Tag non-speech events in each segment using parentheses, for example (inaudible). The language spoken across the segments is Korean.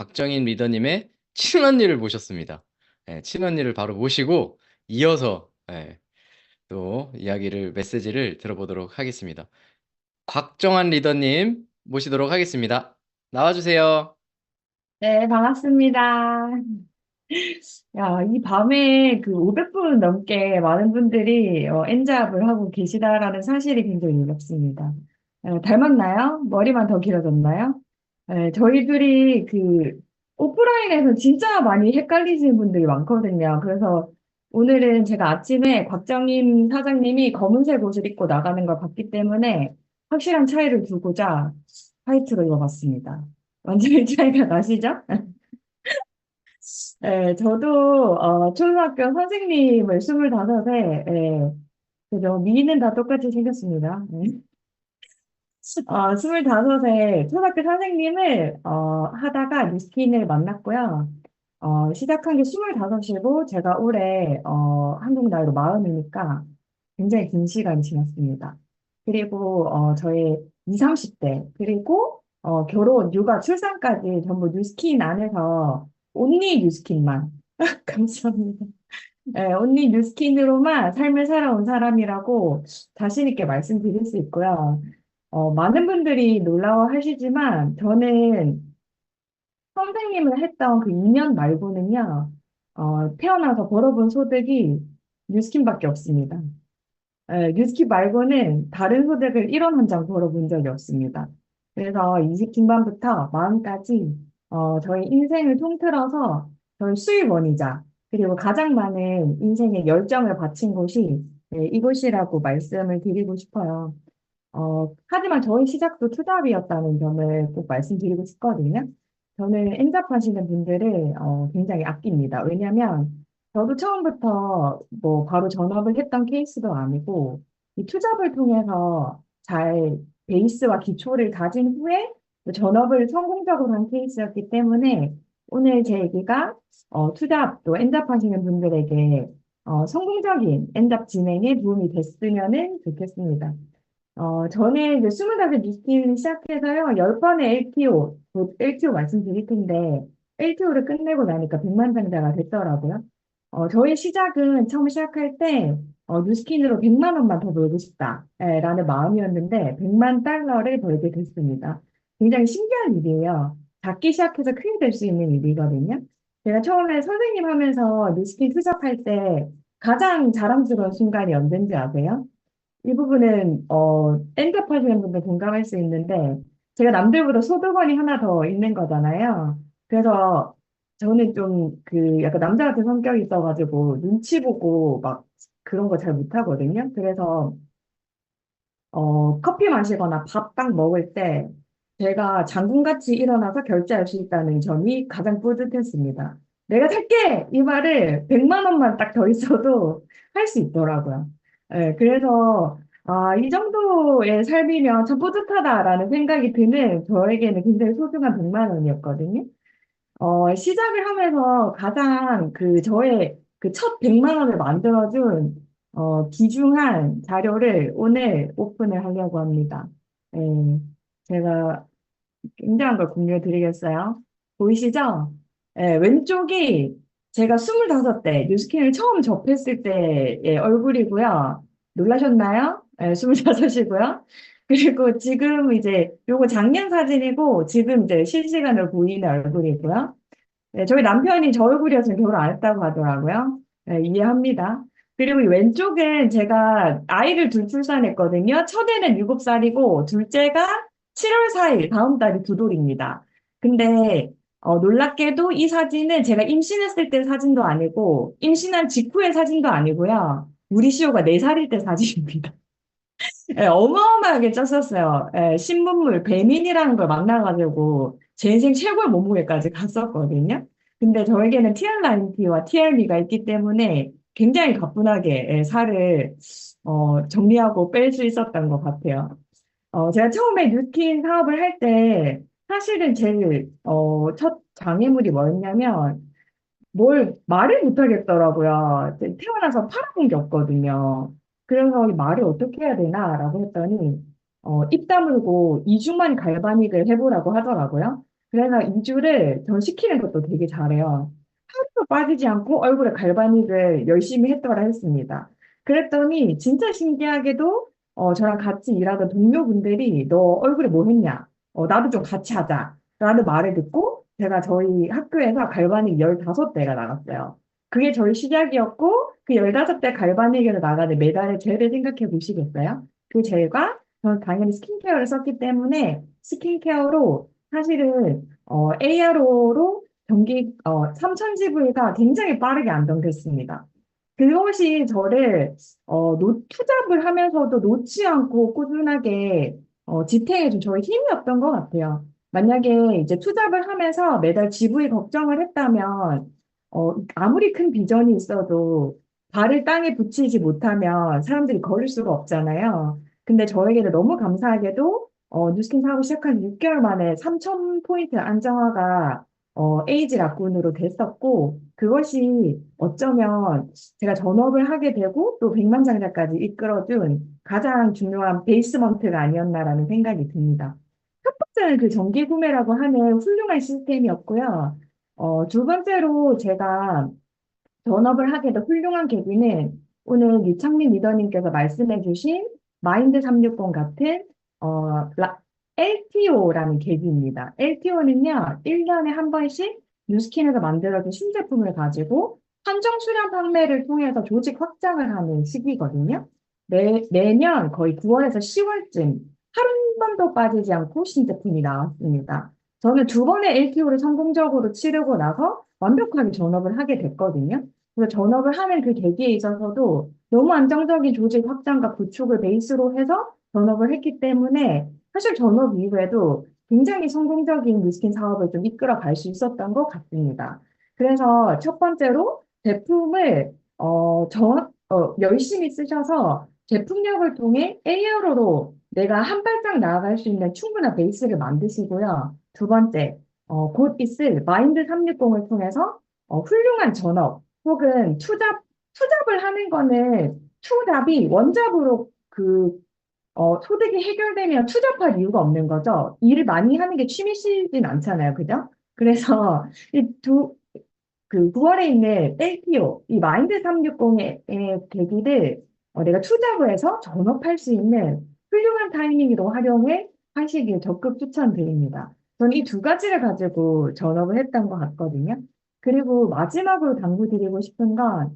곽정인 리더님의 친언니를 모셨습니다. 예, 친언니를 바로 모시고 이어서 예, 또 이야기를 메시지를 들어보도록 하겠습니다. 곽정한 리더님 모시도록 하겠습니다. 나와주세요. 네, 반갑습니다. 야, 이 밤에 그 500분 넘게 많은 분들이 어, 엔잡을 하고 계시다라는 사실이 굉장히 놀랍습니다. 에, 닮았나요? 머리만 더 길어졌나요? 에, 저희들이 그 오프라인에서 진짜 많이 헷갈리시는 분들이 많거든요. 그래서 오늘은 제가 아침에 곽정임 사장님이 검은색 옷을 입고 나가는 걸 봤기 때문에 확실한 차이를 두고자 화이트로 입어봤습니다. 완전히 (laughs) 차이가 나시죠? (laughs) 네, 저도 어, 초등학교 선생님을 25에 예, 그죠? 미는 다 똑같이 생겼습니다. 네. 어, 25에 초등학교 선생님을 어, 하다가 뉴스킨을 만났고요. 어, 시작한 게 25이고 제가 올해 어, 한국 나이로 마흔이니까 굉장히 긴 시간이 지났습니다. 그리고 어, 저의 20, 30대 그리고 어, 결혼, 육아, 출산까지 전부 뉴스킨 안에서 온리 뉴스킨만 (laughs) 감사합니다. 네, 온리 뉴스킨으로만 삶을 살아온 사람이라고 자신 있게 말씀드릴 수 있고요. 어, 많은 분들이 놀라워하시지만 저는 선생님을 했던 그 2년 말고는요, 어, 태어나서 벌어본 소득이 뉴스킨밖에 없습니다. 예, 뉴스킨 말고는 다른 소득을 1원 한 장 벌어본 적이 없습니다. 그래서 20 중반부터 마흔까지 어, 저희 인생을 통틀어서 저희 수입원이자 그리고 가장 많은 인생의 열정을 바친 곳이 네, 이곳이라고 말씀을 드리고 싶어요. 어, 하지만 저희 시작도 투잡이었다는 점을 꼭 말씀드리고 싶거든요. 저는 엔잡 하시는 분들을 어, 굉장히 아낍니다. 왜냐하면 저도 처음부터 뭐 바로 전업을 했던 케이스도 아니고 이 투잡을 통해서 잘 베이스와 기초를 가진 후에 전업을 성공적으로 한 케이스였기 때문에 오늘 제 얘기가 어, 투잡 또 엔잡 하시는 분들에게 어, 성공적인 엔잡 진행에 도움이 됐으면 좋겠습니다. 어, 저는 이제 25 뉴스팀 시작해서요, 10번의 LTO, 곧 LTO 말씀드릴 텐데, LTO를 끝내고 나니까 백만장자가 됐더라고요. 어, 저희 시작은 처음 시작할 때, 어, 뉴스킨으로 100만 원만 더 벌고 싶다, 에, 라는 마음이었는데, 100만 달러를 벌게 됐습니다. 굉장히 신기한 일이에요. 작게 시작해서 크게 될 수 있는 일이거든요. 제가 처음에 선생님 하면서 뉴스킨 투잡할 때 가장 자랑스러운 순간이 언젠지 아세요? 이 부분은 어, 엔잡 하시는 분들 공감할 수 있는데 제가 남들보다 소득원이 하나 더 있는 거잖아요. 그래서 저는 좀 그 약간 남자 같은 성격이 있어가지고 눈치 보고 막 그런 거 잘 못하거든요. 그래서 어, 커피 마시거나 밥 딱 먹을 때 제가 장군같이 일어나서 결제할 수 있다는 점이 가장 뿌듯했습니다. 내가 살게! 이 말을 100만 원만 딱 더 있어도 할 수 있더라고요. 예, 그래서 아, 이 정도의 삶이면 참 뿌듯하다라는 생각이 드는 저에게는 굉장히 소중한 100만 원이었거든요. 어, 시작을 하면서 가장 그 저의 그 첫 100만 원을 만들어준 어, 귀중한 자료를 오늘 오픈을 하려고 합니다. 예, 제가 굉장한 걸 공유해 드리겠어요. 보이시죠? 예, 왼쪽이 제가 25대 뉴스킨을 처음 접했을 때의 얼굴이고요. 놀라셨나요? 예, 25이고요. (laughs) 그리고 지금 이제 요거 작년 사진이고 지금 이제 실시간으로 보이는 얼굴이고요. 예, 저희 남편이 저 얼굴이었으면 결혼 안 했다고 하더라고요. 예, 이해합니다. 그리고 이 왼쪽은 제가 아이를 둘 출산했거든요. 첫애는 7살이고 둘째가 7월 4일 다음 달이 두 돌입니다. 근데 어, 놀랍게도 이 사진은 제가 임신했을 때 사진도 아니고 임신한 직후의 사진도 아니고요. 우리 시호가 4살일 때 사진입니다. (laughs) 예, 어마어마하게 쪘었어요. 예, 신문물 배민이라는 걸 만나가지고 제 인생 최고의 몸무게까지 갔었거든요. 근데 저에게는 TR90와 TRM가 있기 때문에 굉장히 가뿐하게 예, 살을 어, 정리하고 뺄 수 있었던 것 같아요. 어, 제가 처음에 뉴스킨 사업을 할 때 사실은 제일 어, 첫 장애물이 뭐였냐면 뭘 말을 못 하겠더라고요. 태어나서 팔아본 게 없거든요. 그래서 이 말을 어떻게 해야 되나라고 했더니 어, 입 다물고 2주만 갈바닉을 해보라고 하더라고요. 그래서 2주를 전 시키는 것도 되게 잘해요. 하루도 빠지지 않고 얼굴에 갈바닉을 열심히 했더라 했습니다. 그랬더니 진짜 신기하게도 어, 저랑 같이 일하던 동료분들이 너 얼굴에 뭐 했냐? 어, 나도 좀 같이 하자. 라는 말을 듣고 제가 저희 학교에서 갈바닉 15대가 나갔어요. 그게 저희 시작이었고 그 15대 갈바닉에서 나가는 메달의 젤을 생각해 보시겠어요? 그 젤과 저는 당연히 스킨케어를 썼기 때문에 스킨케어로 사실은 어, ARO로 전기 어, 3000GV가 굉장히 빠르게 안정됐습니다. 그것이 저를 어, 노, 투잡을 하면서도 놓지 않고 꾸준하게 어, 지탱해 준 저의 힘이었던 것 같아요. 만약에 이제 투잡을 하면서 매달 GV 걱정을 했다면 어, 아무리 큰 비전이 있어도 발을 땅에 붙이지 못하면 사람들이 걸을 수가 없잖아요. 근데 저에게는 너무 감사하게도 어, 뉴스킨 사고 시작한 6개월 만에 3,000포인트 안정화가 어, 에이지 라군으로 됐었고, 그것이 어쩌면 제가 전업을 하게 되고 또 백만장자까지 이끌어준 가장 중요한 베이스먼트가 아니었나라는 생각이 듭니다. 첫 번째는 그 정기 구매라고 하는 훌륭한 시스템이었고요. 어, 두 번째로 제가 전업을 하게 된 훌륭한 계기는 오늘 유창민 리더님께서 말씀해 주신 마인드 360 같은 어, LTO라는 계기입니다. LTO는요, 1년에 한 번씩 뉴스킨에서 만들어진 신제품을 가지고 한정 수량 판매를 통해서 조직 확장을 하는 시기거든요. 매, 매년 거의 9월에서 10월쯤 하루 한 번도 빠지지 않고 신제품이 나왔습니다. 저는 두 번의 LTO를 성공적으로 치르고 나서 완벽하게 전업을 하게 됐거든요. 그래서 전업을 하는 그 계기에 있어서도 너무 안정적인 조직 확장과 구축을 베이스로 해서 전업을 했기 때문에 사실 전업 이후에도 굉장히 성공적인 미스킨 사업을 좀 이끌어 갈 수 있었던 것 같습니다. 그래서 첫 번째로 제품을 어, 정, 어, 열심히 쓰셔서 제품력을 통해 ARO로 내가 한 발짝 나아갈 수 있는 충분한 베이스를 만드시고요. 두 번째, 어, 곧 있을 마인드 360을 통해서 어, 훌륭한 전업 혹은 투잡, 투잡을 하는 거는 투잡이 원잡으로 그 어, 소득이 해결되면 투잡할 이유가 없는 거죠. 일을 많이 하는 게 취미시진 않잖아요. 그죠? 그래서 (laughs) 이 두, 그 9월에 있는 LTO, 이 마인드 360의 계기를 어, 내가 투잡을 해서 전업할 수 있는 훌륭한 타이밍으로 활용해 하시길 적극 추천드립니다. 저는 이 두 가지를 가지고 전업을 했던 것 같거든요. 그리고 마지막으로 당부드리고 싶은 건,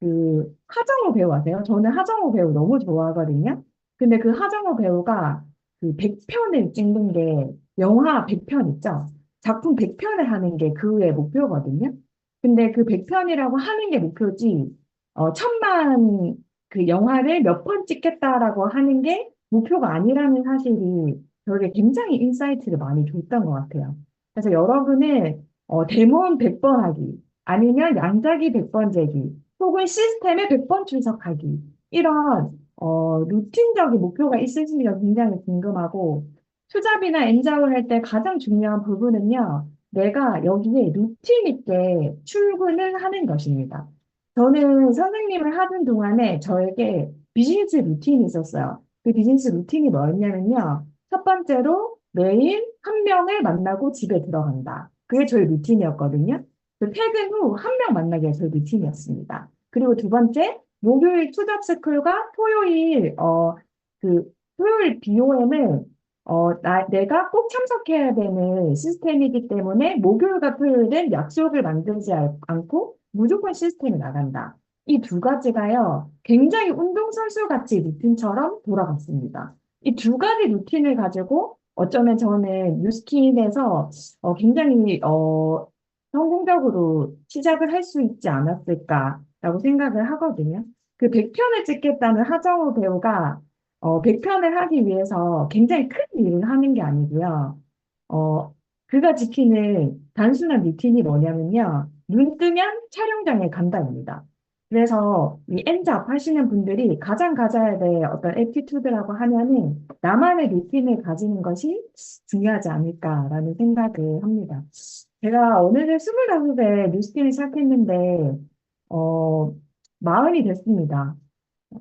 그, 하정우 배우 아세요? 저는 하정우 배우 너무 좋아하거든요. 근데 그 하정우 배우가 그 100편을 찍는 게 영화 100편 있죠? 작품 100편을 하는 게 그의 목표거든요. 근데 그 100편이라고 하는 게 목표지, 어, 천만 그 영화를 몇편 찍겠다라고 하는 게 목표가 아니라는 사실이 저에게 굉장히 인사이트를 많이 줬던 것 같아요. 그래서 여러분은 어, 데몬 100번 하기, 아니면 양자기 100번 재기, 혹은 시스템에 100번 출석하기, 이런 어, 루틴적인 목표가 있으신지가 굉장히 궁금하고, 투잡이나 엔잡을 할 때 가장 중요한 부분은요, 내가 여기에 루틴 있게 출근을 하는 것입니다. 저는 선생님을 하는 동안에 저에게 비즈니스 루틴이 있었어요. 그 비즈니스 루틴이 뭐였냐면요. 첫 번째로 매일 한 명을 만나고 집에 들어간다. 그게 저의 루틴이었거든요. 그 퇴근 후 한 명 만나기가 저의 루틴이었습니다. 그리고 두 번째, 목요일 투잡 스쿨과 토요일, 어, 그, 토요일 BOM은, 어, 나, 내가 꼭 참석해야 되는 시스템이기 때문에 목요일과 토요일은 약속을 만들지 않- 않고 무조건 시스템이 나간다. 이 두 가지가요, 굉장히 운동선수 같이 루틴처럼 돌아갔습니다. 이 두 가지 루틴을 가지고 어쩌면 저는 뉴스킨에서 어, 굉장히 어, 성공적으로 시작을 할 수 있지 않았을까 라고 생각을 하거든요. 그 100편을 찍겠다는 하정우 배우가 어, 100편을 하기 위해서 굉장히 큰 일을 하는 게 아니고요. 어, 그가 지키는 단순한 루틴이 뭐냐면요. 눈 뜨면 촬영장에 간다입니다. 그래서 이 엔잡 하시는 분들이 가장 가져야 될 어떤 애티튜드라고 하면은 나만의 루틴을 가지는 것이 중요하지 않을까라는 생각을 합니다. 제가 어느새 25에 뉴스팀을 시작했는데, 어, 마흔이 됐습니다.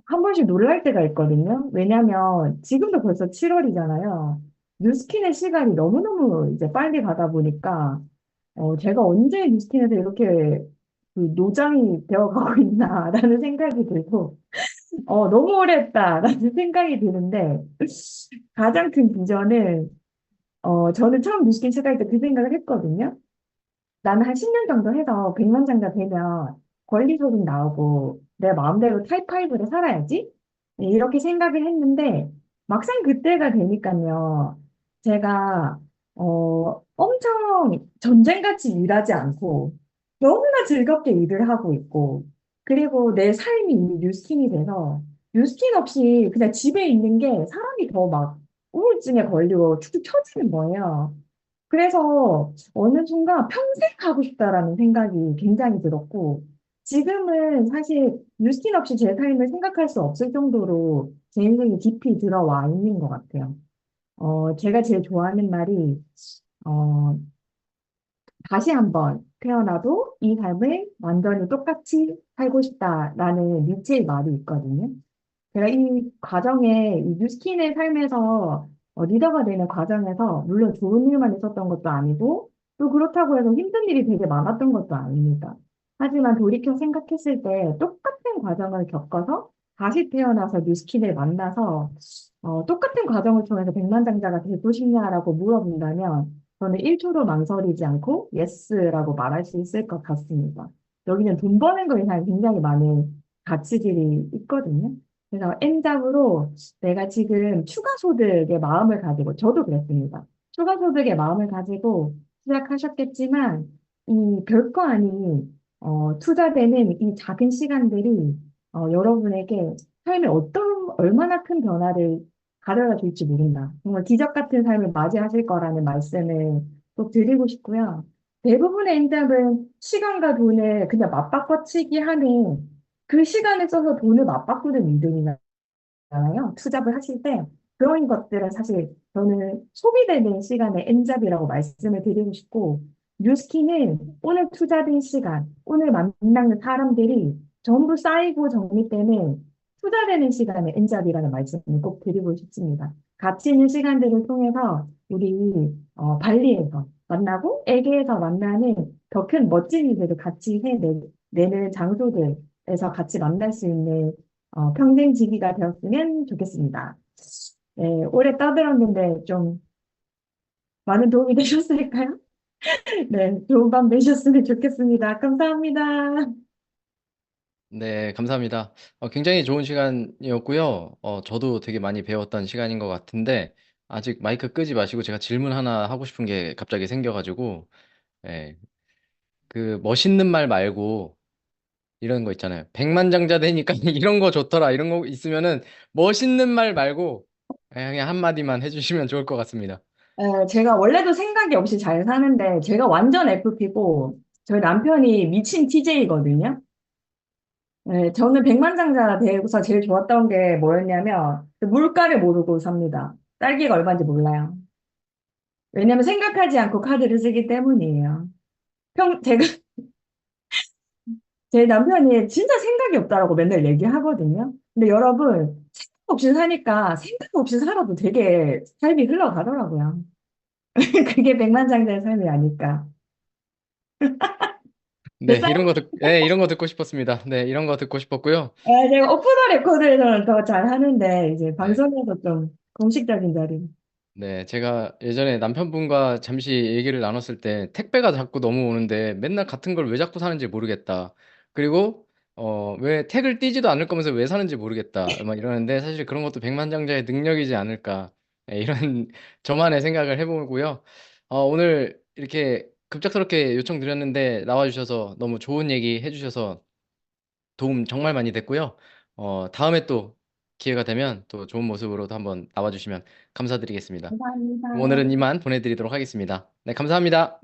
한 번씩 놀랄 때가 있거든요. 왜냐면 지금도 벌써 7월이잖아요. 뉴스킨의 시간이 너무너무 이제 빨리 가다 보니까, 어, 제가 언제 뉴스킨에서 이렇게 그 노장이 되어가고 있나라는 생각이 들고, 어, 너무 오래 했다라는 생각이 드는데, 가장 큰 비전은, 어, 저는 처음 뉴스킨 시작할 때 그 생각을 했거든요. 나는 한 10년 정도 해서 백만장자 되면 권리소득 나오고 내 마음대로 타입5를 살아야지? 네, 이렇게 생각을 했는데 막상 그때가 되니까요. 제가 어, 엄청 전쟁같이 일하지 않고 너무나 즐겁게 일을 하고 있고 그리고 내 삶이 이미 뉴스킨이 돼서 뉴스킨 없이 그냥 집에 있는 게 사람이 더 막 우울증에 걸리고 축축 처지는 거예요. 그래서 어느 순간 평생 하고 싶다라는 생각이 굉장히 들었고, 지금은 사실 뉴스킨 없이 제 삶을 생각할 수 없을 정도로 제 인생이 깊이 들어와 있는 것 같아요. 어, 제가 제일 좋아하는 말이, 어, 다시 한번 태어나도 이 삶을 완전히 똑같이 살고 싶다라는 니체의 말이 있거든요. 제가 이 과정에, 이 뉴스킨의 삶에서 어, 리더가 되는 과정에서, 물론 좋은 일만 있었던 것도 아니고, 또 그렇다고 해서 힘든 일이 되게 많았던 것도 아닙니다. 하지만 돌이켜 생각했을 때 똑같은 과정을 겪어서 다시 태어나서 뉴스킨을 만나서, 어, 똑같은 과정을 통해서 백만장자가 되고 싶냐라고 물어본다면, 저는 1초도 망설이지 않고, 예스라고 말할 수 있을 것 같습니다. 여기는 돈 버는 거에 대한 굉장히 많은 가치들이 있거든요. 그래서 N잡으로 내가 지금 추가 소득의 마음을 가지고, 저도 그랬습니다. 추가 소득의 마음을 가지고 시작하셨겠지만, 이 별거 아닌, 어, 투자되는 이 작은 시간들이, 어, 여러분에게 삶에 어떤, 얼마나 큰 변화를 가져다 줄지 모른다. 정말 기적 같은 삶을 맞이하실 거라는 말씀을 꼭 드리고 싶고요. 대부분의 N잡은 시간과 돈을 그냥 맞바꿔치기 하는 그 시간을 써서 돈을 맞바꾸는 일들이잖아요. 투잡을 하실 때 그런 것들은 사실 저는 소비되는 시간의 N잡이라고 말씀을 드리고 싶고 뉴스키는 오늘 투자된 시간, 오늘 만나는 사람들이 전부 쌓이고 정리되는 투자되는 시간의 N잡이라는 말씀을 꼭 드리고 싶습니다. 가치 있는 시간들을 통해서 우리 어, 발리에서 만나고 애기에서 만나는 더 큰 멋진 일들을 같이 해내는 장소들 에서 같이 만날 수 있는 어, 평생 지기가 되었으면 좋겠습니다. 네, 오래 떠들었는데 좀 많은 도움이 되셨을까요? (laughs) 네, 좋은 밤 되셨으면 좋겠습니다. 감사합니다. 네, 감사합니다. 어, 굉장히 좋은 시간이었고요. 어, 저도 되게 많이 배웠던 시간인 것 같은데, 아직 마이크 끄지 마시고 제가 질문 하나 하고 싶은 게 갑자기 생겨가지고, 예, 그 멋있는 말 말고 이런 거 있잖아요. 백만장자 되니까 (laughs) 이런 거 좋더라. 이런 거 있으면은 멋있는 말 말고 그냥 한마디만 해주시면 좋을 것 같습니다. 에, 제가 원래도 생각이 없이 잘 사는데 제가 완전 FP고 저희 남편이 미친 TJ거든요. 네, 저는 백만장자 되고서 제일 좋았던 게 뭐였냐면 물가를 모르고 삽니다. 딸기가 얼마인지 몰라요. 왜냐면 생각하지 않고 카드를 쓰기 때문이에요. 평, 제가, (laughs) 제 남편이 진짜 생각이 없다라고 맨날 얘기하거든요. 근데 여러분, 없이 사니까 생각 없이 살아도 되게 삶이 흘러가더라고요. (laughs) 그게 백만장자의 삶이 아닐까. (laughs) 네? 이런 거 듣, 네, 이런 거 듣고 싶었습니다. 네, 이런 거 듣고 싶었고요. 아, 제가 오프 더 레코드에서는 더 잘하는데, 이제 네. 방송에서 좀 공식적인 자리. 네, 제가 예전에 남편분과 잠시 얘기를 나눴을 때 택배가 자꾸 너무 오는데 맨날 같은 걸 왜 자꾸 사는지 모르겠다. 그리고 어, 왜 택을 띄지도 않을 거면서 왜 사는지 모르겠다. 막 이러는데 사실 그런 것도 백만장자의 능력이지 않을까. 네, 이런 (laughs) 저만의 생각을 해 보고요. 어, 오늘 이렇게 급작스럽게 요청드렸는데 나와 주셔서 너무 좋은 얘기 해 주셔서 도움 정말 많이 됐고요. 어, 다음에 또 기회가 되면 또 좋은 모습으로도 한번 나와 주시면 감사드리겠습니다. 감사합니다. 오늘은 이만 보내드리도록 하겠습니다. 네, 감사합니다.